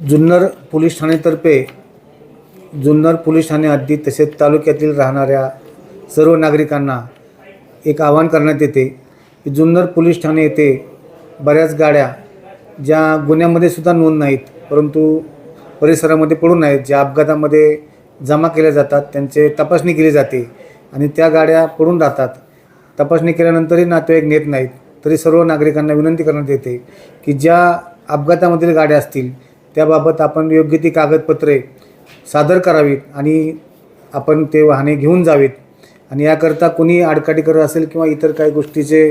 Junnar police ठाणेतर्फे Junnar police ठाणे हद्दीत तसेच तालुक्यातील राहणाऱ्या सर्व नागरिकांना एक आवाहन करण्यात येते की जुन्नर पोलीस ठाणे येथे बऱ्याच गाड्या ज्या गुन्ह्यामध्ये सुद्धा नोंद नाहीत परंतु परिसरामध्ये पडून आहेत ज्या अपघातामध्ये जमा केल्या जातात त्यांचे तपासणी केली जाते आणि त्या गाड्या पडून राहतात. तपासणी केल्यानंतरही नातेवाईक नेत नाहीत. तरी सर्व नागरिकांना विनंती करण्यात येते की ज्या अपघातामधील गाड्या असतील त्याबाबत आपण योग्य ती कागदपत्रे सादर करावीत आणि आपण ते वाहने घेऊन जावीत. आणि याकरता कोणी आडकाठी करत असेल किंवा इतर काही गोष्टीचे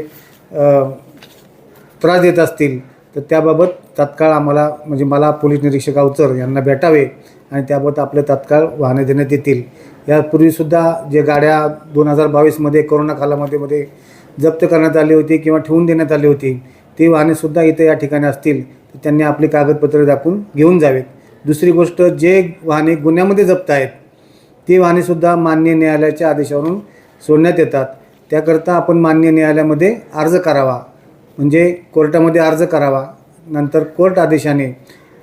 त्रास देत असतील तर त्याबाबत तात्काळ आम्हाला म्हणजे मला पोलीस निरीक्षक अवचर यांना भेटावे आणि त्याबाबत आपले तात्काळ वाहने देण्यात येतील. यापूर्वीसुद्धा जे गाड्या दोन हजार बावीसमध्ये कोरोना कालामध्ये मध्ये जप्त करण्यात आली होती किंवा ठेवून देण्यात आली होती ती वाहनेसुद्धा इथे या ठिकाणी असतील. तर त्यांनी आपली कागदपत्रे दाखवून घेऊन जावेत. दुसरी गोष्ट जे वाहने गुन्ह्यामध्ये जप्त आहेत ती वाहनेसुद्धा मान्य न्यायालयाच्या आदेशावरून सोडण्यात येतात. त्याकरता आपण मान्य न्यायालयामध्ये अर्ज करावा. म्हणजे कोर्टामध्ये अर्ज करावा. नंतर कोर्ट आदेशाने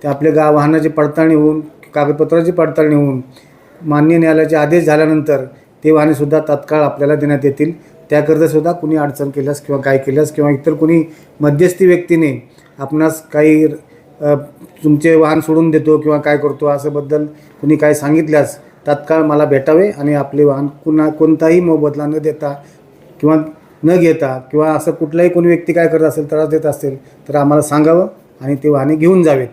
ते आपले गा वाहनाची पडताळणी होऊन कागदपत्राची पडताळणी होऊन मान्य न्यायालयाचे आदेश झाल्यानंतर ते वाहनेसुद्धा तात्काळ आपल्याला देण्यात येतील. त्याकरितासुद्धा कुणी अडचण केल्यास किंवा काय केल्यास किंवा इतर कुणी मध्यस्थी व्यक्तीने आपणास काही तुमचे वाहन सोडून देतो किंवा काय करतो असंबद्दल कुणी काय सांगितल्यास तात्काळ मला भेटावे आणि आपले वाहन कुणा कोणताही मोबदला न देता किंवा न घेता किंवा असं कुठलाही कोणी व्यक्ती काय करत असेल त्रास देत असेल तर आम्हाला सांगावं आणि ते वाहने घेऊन जावेत.